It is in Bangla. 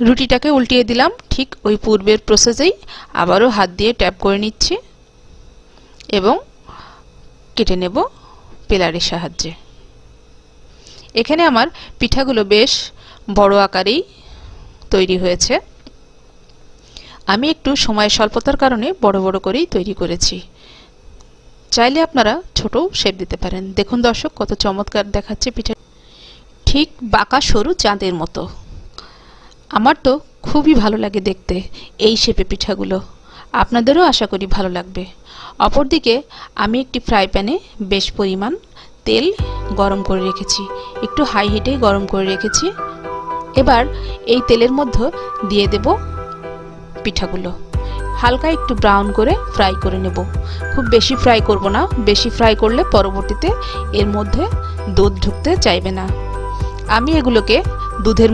রুটিটাকে উল্টিয়ে দিলাম। ঠিক ওই পূর্বের প্রসেসেই আবারও হাত দিয়ে ট্যাপ করে নিচ্ছি এবং কেটে নেব পেলারের সাহায্যে। এখানে আমার পিঠাগুলো বেশ বড় আকারেই তৈরি হয়েছে। আমি একটু সময় স্বল্পতার কারণে বড় বড় করেই তৈরি করেছি। চাইলে আপনারা ছোটও শেপ দিতে পারেন। দেখুন দর্শক, কত চমৎকার দেখাচ্ছে পিঠা। ঠিক বাঁকা সরু চাঁদের মতো। আমার তো খুবই ভালো লাগে দেখতে এই শেপে পিঠাগুলো। আপনাদেরও আশা করি ভালো লাগবে। অপরদিকে আমি একটি ফ্রাই প্যানে বেশ পরিমাণ তেল গরম করে রেখেছি। একটু হাই হিটে গরম করে রেখেছি। এবার এই তেলের মধ্যে দিয়ে দেব পিঠাগুলো। হালকা একটু ব্রাউন করে ফ্রাই করে নেব। খুব বেশি ফ্রাই করব না, বেশি ফ্রাই করলে পরবর্তীতে এর মধ্যে দুধ ঢুকতে চাইবে না। আমি এগুলোকে দুধের